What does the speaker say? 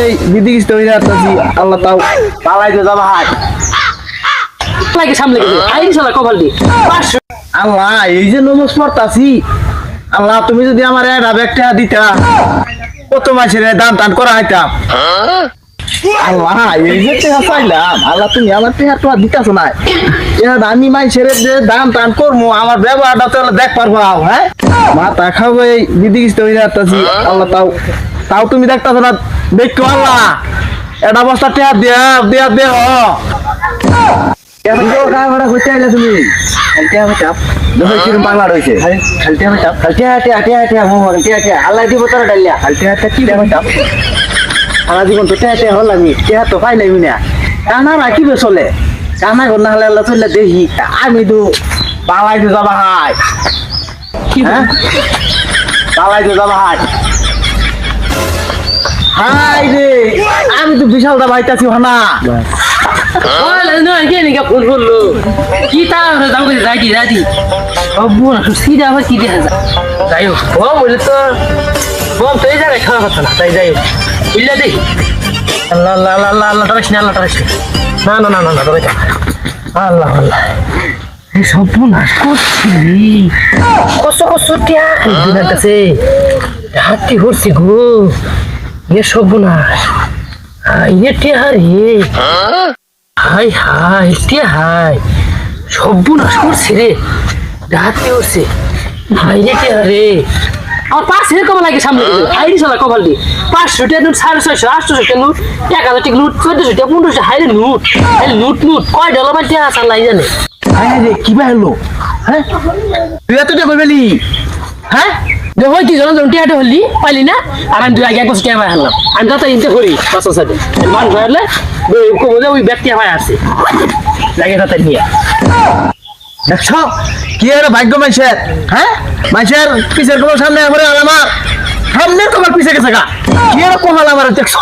এই বিধি কিস্তি হয়ে যাচ্ছি আল্লাহ তাও পালাই তো যাবা হাট। লাগে সামনে গেছে। আইন শালা কপাল দি আল্লাহ এই যে পড়তাছি আল্লাহ তুমি যদি আমার একটা ব্যাগটা দিতা কত মাসের দাম টান করা হইতাম আল্লাহ এই যে টেহা চাইলাম আল্লাহ তুমি আমার টেহা তো দিতাছো না। এরা আমি যে দাম টান করব আমার ব্যবহারটা তো দেখ পারব হ্যাঁ? মাথা খাব এই কিস্তি হয়ে যাচ্ছি আল্লাহ তাও তাও তুমি দেখতাছো না দেখতো আল্লাহ এটা বস্তা টেহা দিয়া দিয়া দেহ সারা জীবন তো টেহাতে হল আমি টেহা তো পাইলাই না কানা রাখিবে চলে। কানা ঘর না হলে আল্লাহ চললে দেখি। আমি তো বালাই তো যাবা হাই। কি হ্যাঁ? তো যাবা হাই। হাই রে আমি তো বিশাল দা ভাইতাছি হানা যাই হোক বলে তো। এই জায়গায় খাওয়া কথা না তাই যাই হোক। বুঝলে দেখি আল্লাহ আল্লাহ আল্লাহ আল্লাহ না আল্লাহ টাকাস না না না না না তবে আল্লাহ আল্লাহ। এই সর্বনাশ করছি কষ্ট কষ্ট টিয়া। দিনের কাছে হাতি হরছি গো। এ সর্বনাশ ইয়ে টিয়া রে হাই হাই কে হাই সর্বনাশ করছে রে ডাকতে উঠছে ভাই রে কে রে আমার পাঁচশো কম লাগে সামনে হাইরি সালা কপাল দি পাঁচশো টাকা নোট সাড়ে ছয়শো আটশো টাকা নোট এক হাজার টাকা নোট চোদ্দশো টাকা পনেরোশো হাইরে নোট। হাইরে নোট নোট। কয় ডলার মানে টাকা সার লাই জানে? হাই রে কি বা হলো হ্যাঁ? তুই এত টাকা কইবেলি? হ্যাঁ? দেখো কি জন জন টিয়াটা হলি, পাইলি না? আর আমি দুই আগে এক বছর টিয়া হারলাম। আমি তাতে ইনতে করি বাসার সাথে মানুষ হারলে যে ওই ব্যক্তি ভাই আছে। লাগে তাতে নিয়ে। দেখছ? কি আর ভাগ্য মাইসের হ্যাঁ? মাইসের পিছের কোনো সামনে আমার আমার। সামনে তোমার পিছে গেছে গা। কি আর কোহাল আমার, দেখছ?